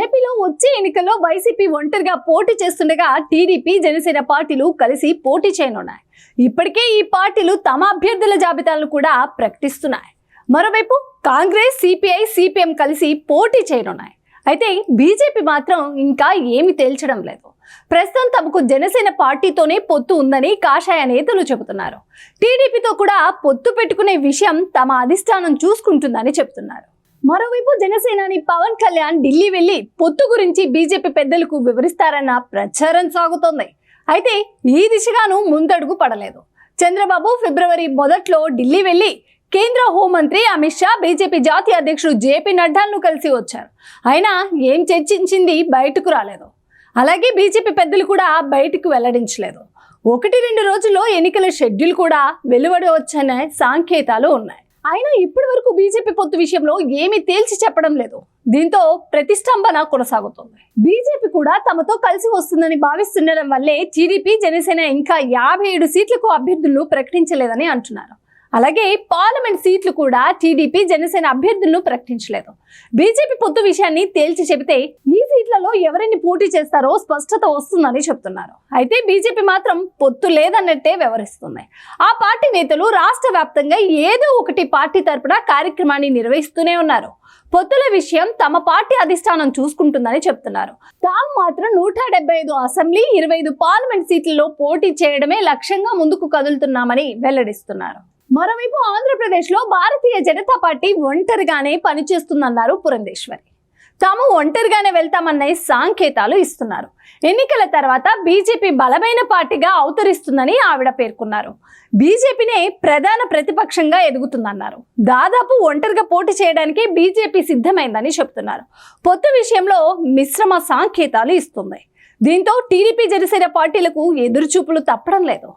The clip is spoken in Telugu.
ఏపీలో వచ్చే ఎన్నికల్లో వైసీపీ ఒంటరిగా పోటీ చేస్తుండగా టీడీపీ జనసేన పార్టీలు కలిసి పోటీ చేయనున్నాయి. ఇప్పటికే ఈ పార్టీలు తమ అభ్యర్థుల జాబితాలను కూడా ప్రకటిస్తున్నాయి. మరోవైపు కాంగ్రెస్ సిపిఐ సిపిఎం కలిసి పోటీ చేయనున్నాయి. అయితే బీజేపీ మాత్రం ఇంకా ఏమి తేల్చడం లేదు. ప్రస్తుతం తమకు జనసేన పార్టీతోనే పొత్తు ఉందని కాషాయ నేతలు చెబుతున్నారు. టీడీపీతో కూడా పొత్తు పెట్టుకునే విషయం తమ అధిష్టానం చూసుకుంటుందని చెబుతున్నారు. మరోవైపు జనసేనాని పవన్ కళ్యాణ్ ఢిల్లీ వెళ్ళి పొత్తు గురించి బీజేపీ పెద్దలకు వివరిస్తారన్న ప్రచారం సాగుతోంది. అయితే ఈ దిశగాను ముందడుగు పడలేదు. చంద్రబాబు ఫిబ్రవరి మొదట్లో ఢిల్లీ వెళ్ళి కేంద్ర హోంమంత్రి అమిత్ షా బీజేపీ జాతీయ అధ్యక్షుడు జేపీ నడ్డాను కలిసి వచ్చారు. అయినా ఏం చర్చించింది బయటకు రాలేదు. అలాగే బీజేపీ పెద్దలు కూడా బయటకు వెల్లడించలేదు. ఒకటి రెండు రోజుల్లో ఎన్నికల షెడ్యూల్ కూడా వెలువడవచ్చనే సాంకేతాలు ఉన్నాయి. అయినా ఇప్పటి వరకు బీజేపీ పొత్తు విషయంలో ఏమీ తేల్చి చెప్పడం లేదు. దీంతో ప్రతిష్టంభన కొనసాగుతుంది. బీజేపీ కూడా తమతో కలిసి వస్తుందని భావిస్తుండడం వల్లే టీడీపీ జనసేన ఇంకా యాభై ఏడు సీట్లకు అభ్యర్థులను ప్రకటించలేదని అంటున్నారు. అలాగే పార్లమెంట్ సీట్లు కూడా టీడీపీ జనసేన అభ్యర్థులను ప్రకటించలేదు. బీజేపీ పొత్తు విషయాన్ని తేల్చి చెబితే ఈ సీట్లలో ఎవరిని పోటీ చేస్తారో స్పష్టత వస్తుందని చెప్తున్నారు. అయితే బీజేపీ మాత్రం పొత్తు లేదన్నట్టే వ్యవహరిస్తుంది ఆ పార్టీ నేతలు రాష్ట్ర వ్యాప్తంగా ఏదో ఒకటి పార్టీ తరపున కార్యక్రమాన్ని నిర్వహిస్తూనే ఉన్నారు. పొత్తుల విషయం తమ పార్టీ అధిష్టానం చూసుకుంటుందని చెప్తున్నారు. తాము మాత్రం నూట డెబ్బై ఐదు అసెంబ్లీ ఇరవై ఐదు పార్లమెంట్ సీట్లలో పోటీ చేయడమే లక్ష్యంగా ముందుకు కదులుతున్నామని వెల్లడిస్తున్నారు. మరోవైపు ఆంధ్రప్రదేశ్లో భారతీయ జనతా పార్టీ ఒంటరిగానే పనిచేస్తుందన్నారు పురంధేశ్వరి. తాము ఒంటరిగానే వెళ్తామన్న సాంకేతాలు ఇస్తున్నారు. ఎన్నికల తర్వాత బీజేపీ బలమైన పార్టీగా అవతరిస్తుందని ఆవిడ పేర్కొన్నారు. బీజేపీనే ప్రధాన ప్రతిపక్షంగా ఎదుగుతుందన్నారు. దాదాపు ఒంటరిగా పోటీ చేయడానికి బీజేపీ సిద్ధమైందని చెప్తున్నారు పొత్తు విషయంలో మిశ్రమ సాంకేతాలు ఇస్తుంది. దీంతో టీడీపీ జనసేన పార్టీలకు ఎదురుచూపులు తప్పడం లేదు.